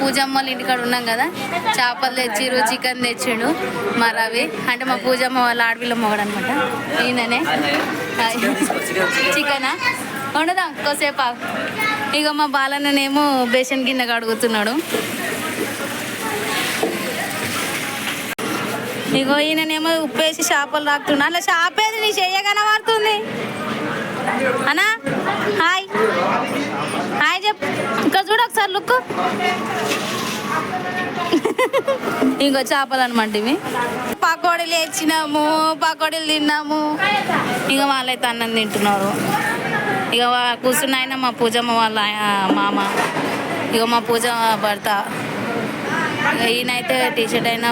పూజమ్మ వాళ్ళ ఇంటికాడ ఉన్నాం కదా. చేపలు తెచ్చిర్రు చికెన్ తెచ్చిండు మా రవి. అంటే మా పూజమ్మ వాళ్ళ ఆడపిల్ల మొగడు అనమాట ఈయననే. చికెనా వండుదాం కోసేపు ఇక మా బాలన్ననేమో బేసన్ గిన్నె కడుగుతున్నాడు. ఇగో ఈయననేమో ఉప్పేసి చేపలు రాకుతున్నా అలా చేపేది నీ చెయ్యగానే మారుతుంది అనా? హాయ్. హాయ్. ఇంకా చూడు ఒకసారి లుక్ ఇంకో చేపలు అనమాట ఇవి. పకోడీలు వేసినాము పకోడీలు తిన్నాము. ఇక వాళ్ళైతే అన్నం తింటున్నారు. ఇక కూర్చున్న ఆయన మా పూజమ్మ వాళ్ళ మామ. ఇక మా పూజ భర్త. ఈయనైతే టీషర్ట్ అయిన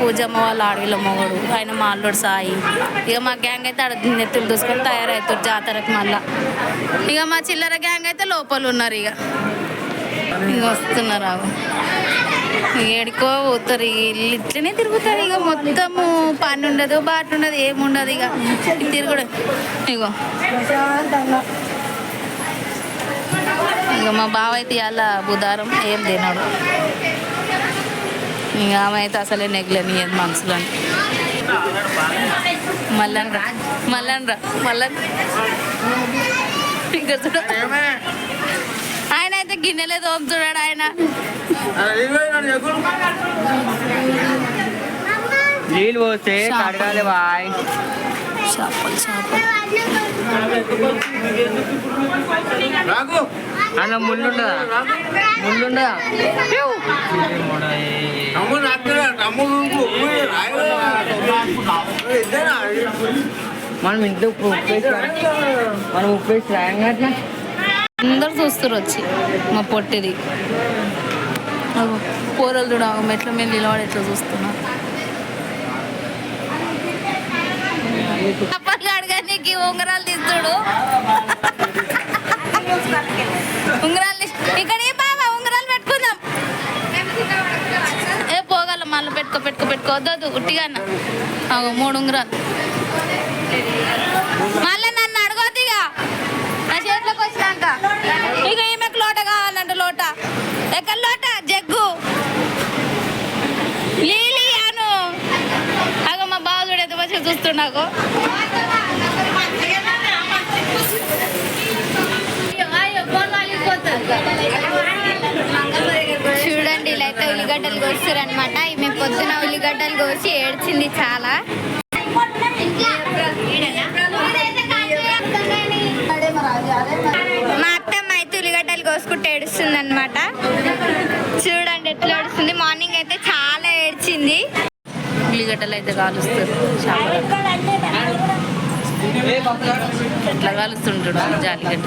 పూజమ్మ వాళ్ళ ఆడవిల మొగడు. ఆయన మా అల్లుడు సాయి. ఇక మా గ్యాంగ్ అయితే ఆడ నెత్తులు దూసుకొని తయారవుతారు జాతరకు మళ్ళా. ఇక మా చిల్లర గ్యాంగ్ అయితే లోపల ఉన్నారు ఇక. ఇక వస్తున్నారు ఆగు. ఏడుకో పోతారు. ఇక వీళ్ళు ఇట్లనే తిరుగుతారు. ఇక మొత్తము పని ఉండదు బాట ఉండదు ఏముండదు ఇక. తిరుగుడు. ఇగో. ఇక మా బావ అయితే ఇవాళ బుధారం ఏం తినడు. ఇక ఆమె అయితే అసలే నెగ్లనియదు మనసులని. మళ్ళన్ రా. మళ్ళన్ రా. మళ్ళన్ ఇంకా చూడ. గిన్నెలే తోముతున్నాడు ఆయన. నీళ్ళు పోస్తే. కడగాలి బాయ్. చేపలు చేపలు. అన్న ముళ్ళుండదా? ముళ్ళుండదా? మనం ఇంట్లో ఉప్పు ఉప్పేసి మనం ఉప్పేసి రాయం కదా అందరు చూస్తారు వచ్చి మా పొట్టిది. కూరలు చూడ మెట్ల మీద నిలబడి ఎట్లా చూస్తున్నా. అప్పట్లు ఉంగరాలు తీస్తుడు ఉంగరాలు ఇక్కడ ఏ బాబా ఉంగరాలు పెట్టుకుందాం. ఏ పోగల మళ్ళీ పెట్టుకో పెట్టుకో పెట్టుకో. వద్దు ఉట్టిగా అన్న. మూడు ఉంగరాలు. ఇక ఈమెకు లోట కావాలంట లోట. ఎక్కడ లోట? జగ్గు. లీలి అను. అగో మా బాధుడు ఎంత మంచిగా చూస్తున్నాకు చూడండి ఇలా అయితే ఉల్లిగడ్డలు కోస్తారు అనమాట మేము పొద్దున ఉల్లిగడ్డలు కోసి ఏడ్చింది చాలా మా అత్తమ్మ అయితే ఉల్లిగడ్డలు కోసుకుంటే ఏడుస్తుంది అనమాట చూడండి ఎట్లా ఏడుస్తుంది. మార్నింగ్ అయితే చాలా ఏడ్చింది. ఉల్లిగడ్డలు అయితే కాలుస్తారు ఇట్లా కాలుస్తుంటాడు జాలిగడ్డ?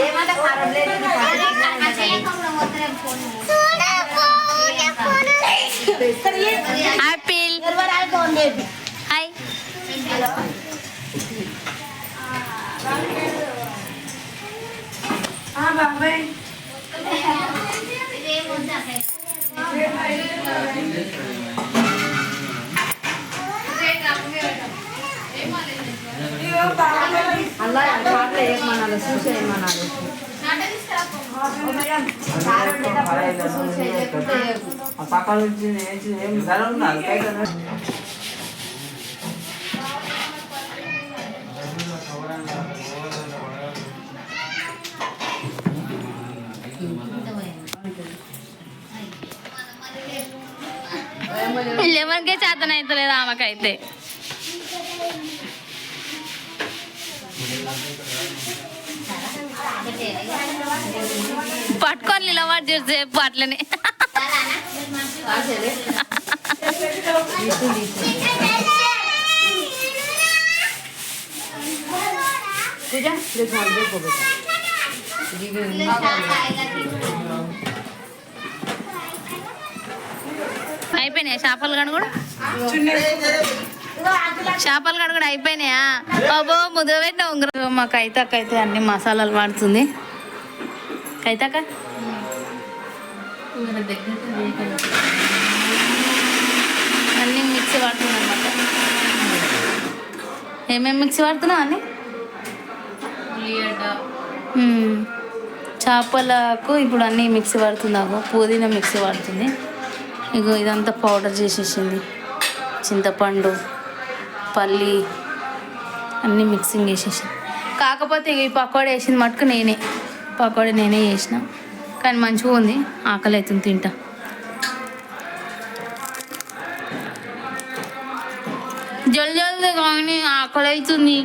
ఏమంటే ఖరాబ్ లేదు ఇది ఆపిల్ హాయ్ అలా పాటలు ఏమనాలి? చూసి ఏమనాలి? పక్కన నుంచి ఏం ధర ఉన్నారు ఎవరికే చేతన అవుతలేదు ఆమెకైతే. పట్టుకొని నిలబడి చేసేపు అట్లనే. పూజ అయిపోయినాయా? చేపలు కడు? కూడా చేపలు కడు కూడా అయిపోయినాయా? బాబో ముద్ద పెట్టిన ఉంగరం. మా కైతాక అయితే అన్ని మసాలాలు వాడుతుంది. కైతాక అన్ని మిక్సీ వాడుతుంది అనమాట ఏమేమి మిక్సీ వాడుతున్నావు అన్ని. చేపలకు ఇప్పుడు అన్నీ మిక్సీ పడుతుందాకు పుదీనా మిక్సీ పడుతుంది ఇగో ఇదంతా పౌడర్ చేసేసింది. చింతపండు పల్లి అన్నీ మిక్సింగ్ చేసేసింది కాకపోతే ఇక ఈ పకోడీ వేసింది మటుకు నేనే. పకోడీ నేనే చేసిన. కానీ మంచిగా ఉంది. ఆకలి అవుతుంది తింటా. జల్ జల్ది కానీ ఆకలి అవుతుంది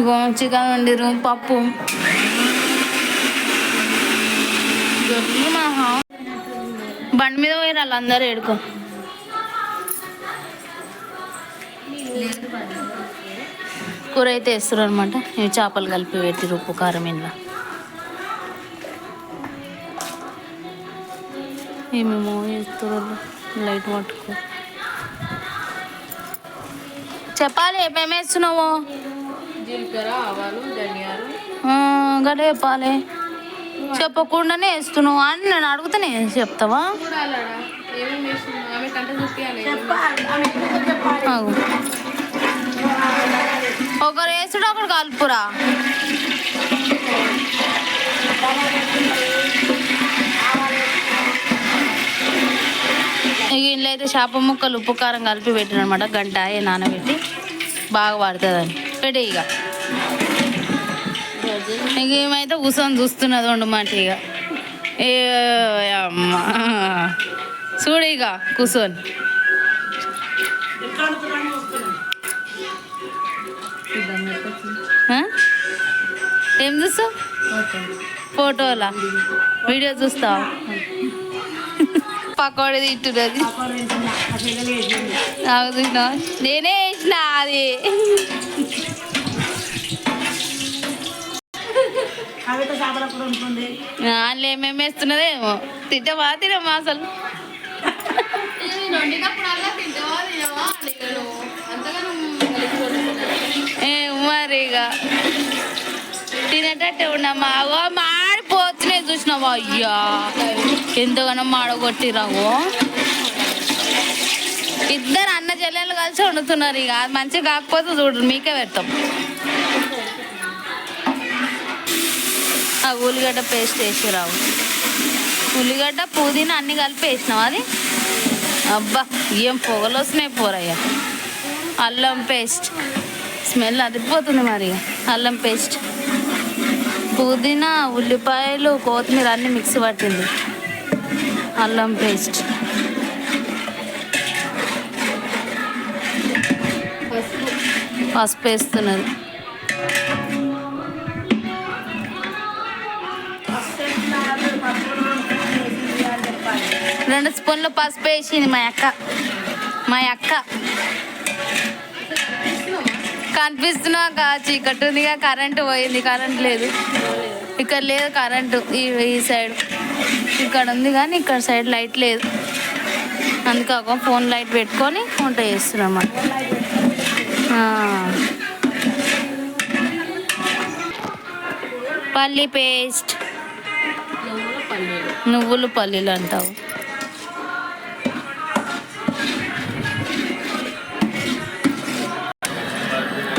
ఇగో చికెన్ వండిరు పప్పు. మా బండి మీద పోయి వాళ్ళు అందరూ ఏడుకో. కూర అయితే వేస్తారు అనమాట ఇవి చేపలు కలిపి పెట్టి ఉప్పు కారం ఇంట్లో ఏమేమో వేస్తారు లైట్ పట్టుకో. చెప్పాలి ఏమేమి వేస్తున్నావు? జీలకర్ర ఆవాలు ధనియాలు. గడే చెప్పాలి. చెప్పకుండానే వేస్తున్నావు అని నేను అడుగుతానే చెప్తావా? ఒకరు వేసుడు ఒకడు కలుపురా. ఇక ఇంట్లో అయితే చేప ముక్కలు ఉప్పు కారం కలిపి పెట్టిన అనమాట గంట ఏ నానబెట్టి బాగా పడుతుందని పెట్టి ఇక. ఇక ఏమైతే కూర్చొని చూస్తున్నది ఉండమాట ఇక ఏ అమ్మా. చూడు ఇక కూర్చొని? ఏం చూస్తావు? ఫోటోలా? వీడియో చూస్తావా? పకోడీ తింటున్నది. నాకు చూసినావా? నేనే వేసిన అది. వాళ్ళు ఏమేమి వేస్తున్నదేమో. తింటావా తినమా అసలు? ఏ మరి ఇక తినేటట్టే ఉన్నామా? అగో మాడిపోతున్నాయి చూసినావా? అయ్యా. ఎంతగానో మాడగొట్టిరావు ఇద్దరు అన్న చెల్లెలు కలిసి వండుతున్నారు ఇక. అది మంచిగా కాకపోతే చూడరు మీకే పెడతాం. ఆ ఉల్లిగడ్డ పేస్ట్ వేసి రావు. ఉల్లిగడ్డ పుదీనా అన్ని కలిపి వేసినావు అది? అబ్బా ఏం పొగలు వస్తున్నాయి పోరయ్యా. అల్లం పేస్ట్. స్మెల్ అదిరిపోతుంది మరి అల్లం పేస్ట్. పుదీనా ఉల్లిపాయలు కొత్తిమీర అన్ని మిక్సీ పట్టింది. అల్లం పేస్ట్. పసుపు వేస్తున్నది. రెండు స్పూన్లు పసుపు వేసింది మా అక్క. మా అక్క. కనిపిస్తున్నాక చీకటి ఉందిగా కరెంటు పోయింది కరెంట్ లేదు. ఇక్కడ లేదు కరెంటు ఈ ఈ సైడ్. ఇక్కడ ఉంది కానీ ఇక్కడ సైడ్ లైట్ లేదు. అందుకే ఒక ఫోన్ లైట్ పెట్టుకొని వంట చేస్తున్నాం అన్నమాట. పల్లీ పల్లి పేస్ట్. నువ్వులు పల్లీలు అంటావు.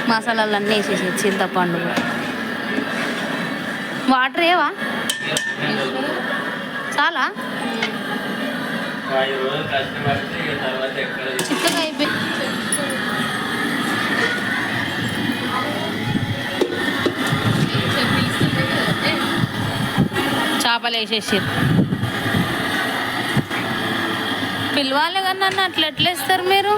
మసాలాలు అన్నీ వేసేసి చింతపండు. వాటర్ ఏవా? చాలా? ఐదు చిక్కగా అయిపోయి చేపలు వేసేసారు పిలవాలి కానీ నన్ను అట్లా ఎట్లా వేస్తారు మీరు?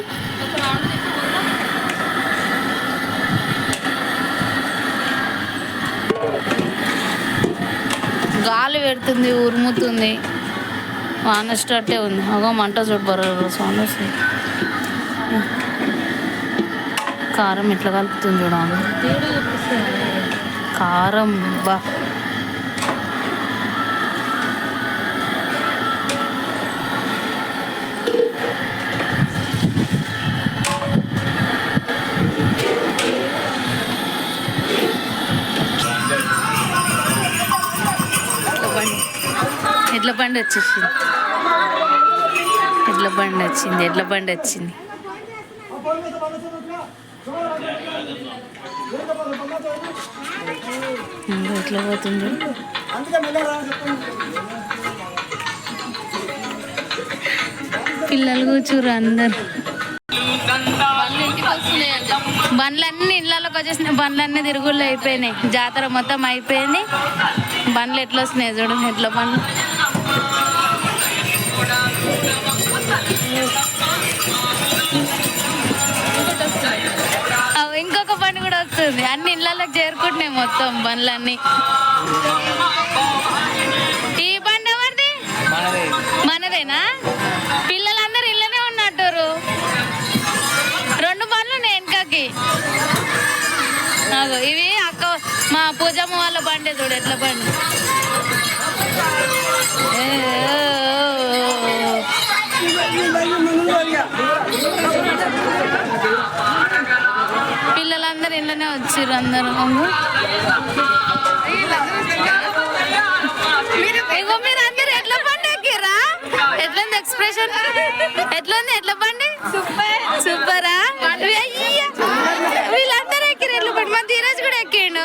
గాలి పెడుతుంది ఉరుముతుంది. వాన స్టార్టే ఉంది. అగో మంట చూడు బర్ర సౌండ్ వస్తుంది. కారం ఎట్లా కలుపుతుంది చూడాలి కారం బా. బండి వచ్చేసింది. ఎడ్ల బండి వచ్చింది ఎడ్ల బండి వచ్చింది. ఎట్లా పోతుంది పిల్లలు కూర్చురు అందరు. బండ్లన్నీ ఇళ్ళలోకి వచ్చేసినాయి బండ్లన్నీ తిరుగుళ్ళు అయిపోయినాయి. జాతర మొత్తం అయిపోయింది. బండ్లు ఎట్లా వస్తున్నాయి చూడు ఎట్లా బండ్లు. ఇంకొక బండి కూడా వస్తుంది. అన్ని ఇళ్ళలోకి చేరుకుంటున్నాయి మొత్తం బండ్లన్నీ. ఈ బండి ఎవరిది? మనదే. మనదేనా? పిల్లలందరూ ఇళ్ళనే ఉన్నట్టు రెండు ఉన్నాయి వెనకకి. నాకు ఇవి అక్క మా పూజమ్మ వాళ్ళ బండి చూడు ఎట్ల బండి. పిల్లలందరూ ఇళ్ళనే వచ్చిర్రు అందరూ. ఇగో మీరు అందరు ఎట్ల బండి ఎక్కిర్రా? ఎట్లుంది ఎక్స్ప్రెషన్ ఎట్లుంది? ఎట్ల బండి? సూపర్. సూపరా? అయ్య. వీళ్ళందరూ ఎక్కిరు ఎట్ల బండి మా ధీరజ్ కూడా ఎక్కిండు.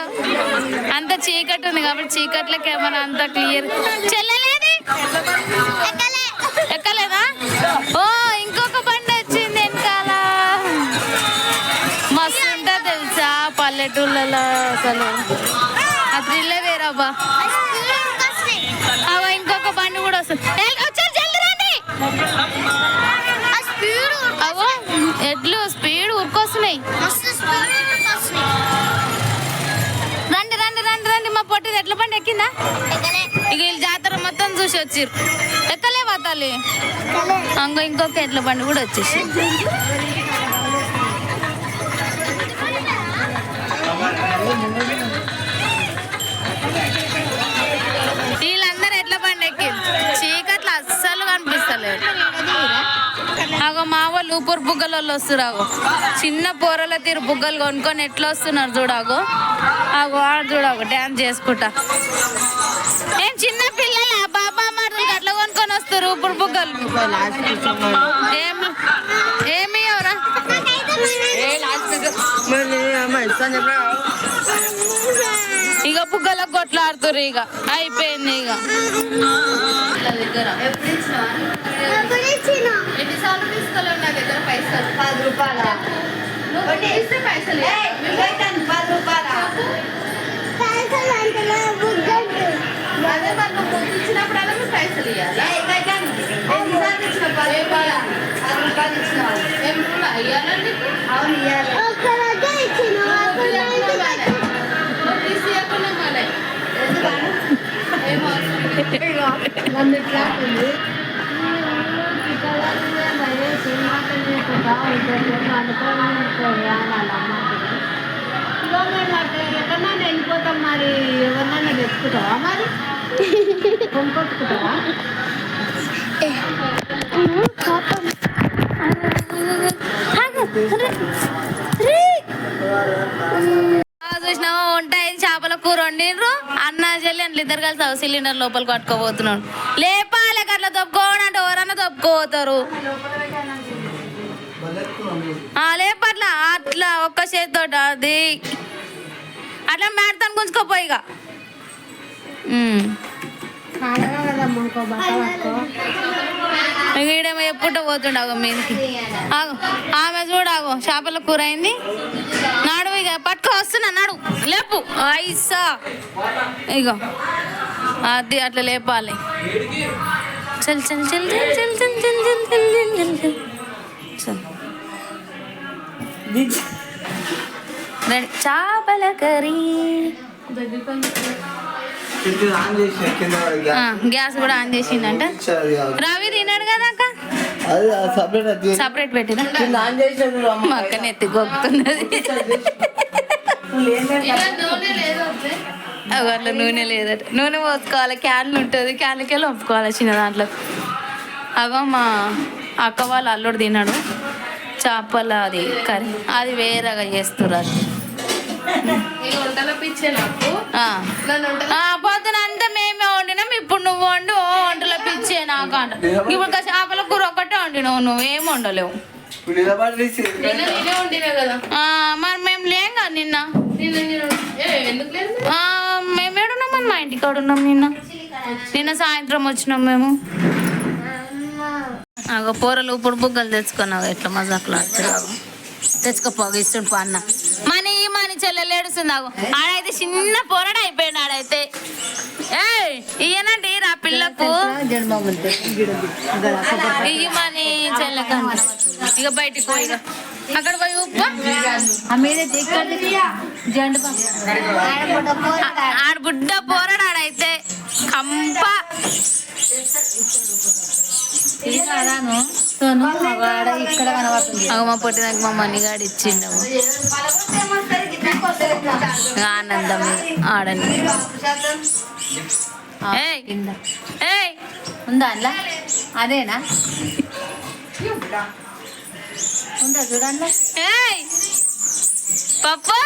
అంత చీకటి ఉంది కాబట్టి చీకట్లో కెమెరా అంత క్లియర్. చెల్లలేని ఎక్కలేదా? ఓ ఇంకొక బండి వచ్చింది వెనకాల. మస్తు ఉంటుంది తెలుసా పల్లెటూళ్ళలో అసలు. ఆ థ్రిల్లే వేరబ్బా అవ ఇంకొక బండి కూడా వస్తుంది. ఏ, వచ్చారు, జల్ది రండి. అవో ఎడ్లు స్పీడ్ ఉరుకొస్తున్నాయి బండి ఎక్కిందా ఇక వీళ్ళు జాతర మొత్తం చూసి వచ్చిర్రు. ఎక్కలేవా తల్లి? అంగో ఇంకొక ఎడ్ల బండి కూడా వచ్చేసి వీళ్ళందరూ ఎడ్ల బండి ఎక్కింది చీకట్లు అస్సలు కనిపిస్తలేదు అగో మా వాళ్ళు ఊపూరు బుగ్గల వాళ్ళు వస్తున్నారు చిన్న పోరల తీరు బుగ్గలు కొనుక్కొని ఎట్లా వస్తున్నారు చూడాగో అగో ఆడు చూడగో డ్యాన్స్ చేసుకుంటా. ఏం చిన్న పిల్లల? బాబా మాటలు అట్లా కొనుక్కొని వస్తారు ఊపురు బుగ్గలు. ఏమి ఏమి ఎవరా? ఇక బుగ్గల కొట్లాడుతురు ఇక అయిపోయింది ఇక ఎన్నిసార్లు నా దగ్గర పైసలు? పది రూపాయల? నువ్వు తీస్తే పైసలు. పది రూపాయల? అదే మరి నువ్వు ముందు ఇచ్చినప్పుడల్లా నువ్వు పైసలు ఇవ్వాలి ఎన్నిసార్లు ఇచ్చిన పది రూపాయల? పది రూపాయలు ఇచ్చిన వాళ్ళు ఏం కూడా ఇవ్వాలండి అవును ఇవ్వాలి. నువ్వు తీసి ఇవ్వకుండా మళ్ళీ ఏమో నన్ను ఇట్లా ఉంది ఎక్కడన్నా వెళ్ళిపోతాం మరి. ఎవరినైనా తెచ్చుకుంటావా మరి? చూసినావా? వంట అయింది చేపల కూర వండినరు అన్న చెల్లి అంట్లు ఇద్దరు కలిసి సిలిండర్ లోపల కట్టుకోబోతున్నాడు లేపాలి అట్లా తప్పుకోవడం అంటే ఎవరన్నా తప్పుకోపోతారు లేపట్లా అట్లా ఒక్క చేతితో అది అట్లా మేడతాను గుంజుకోపోయి ఇక ఇక ఈడేమో ఎప్పుడో పోతుండవు మీదకి ఆగు ఆమె చూడాగు చేపల కూర అయింది నాడు ఇక పట్టుకో వస్తున్నా నాడు లేపు ఐసా ఇగో అది అట్లా లేపాలి చల్ చల్ చల్ చల్ చల్ చల్ చల్ చల్ చల్ చల్ చల్ చల్ చేపల కర్రీ. గ్యాస్ కూడా ఆన్ చేసిందంట. రవి తిన్నాడు కదా అక్క? అది సపరేట్ పెట్టినా? మా అక్కని ఎత్తి గొక్కుతున్నది. అట్లా నూనె లేదట. నూనె పోసుకోవాలి క్యాన్లు ఉంటుంది. క్యాన్లకెళ్ళి ఒప్పుకోవాలి చిన్న దాంట్లో. అగో మా అక్క వాళ్ళ అల్లుడు తిన్నాడు. చేపల అది కర్రీ. అది వేరేగా చేస్తున్నారు అది. పొద్దున అంతా మేమే వండినాం ఇప్పుడు నువ్వు వండు వంటల పిచ్చే నాకు అంట. ఇప్పుడు చేపల కూర ఒకటే వండినావు నువ్వేం వండలేవు. మరి మేము లేం కదా నిన్న. మేము ఏడున్నాం మా ఇంటికాడున్నాం నిన్న. నిన్న సాయంత్రం వచ్చినాం మేము. అగో కూరలు ఇప్పుడు బుగ్గలు తెచ్చుకున్నావు. ఎట్లా మజాకులు ఆడుతున్నావు? ఇస్తుండు పో అన్న. మనీ మనీ చెల్లెలు ఏడుస్తుంది ఆగు. ఆడైతే చిన్న పోరాడు అయిపోయాడు ఆడైతే. ఏయ్ ఇయ్యనండి రా పిల్లకు. ఇయ్యి మనీ చెల్లెకంట ఇక బయటికి పోయి. అక్కడ పోయి ఉప్ప ఆడ ఇది కాదాను సోను ఇక్కడ కనబడుతుంది. అగ మా పొట్టి నాకు మా మనిగాడు ఇచ్చిండు. ఆనందం ఆడని. ఉందా అలా అదేనా? ఉందా చూడండి పప్పా!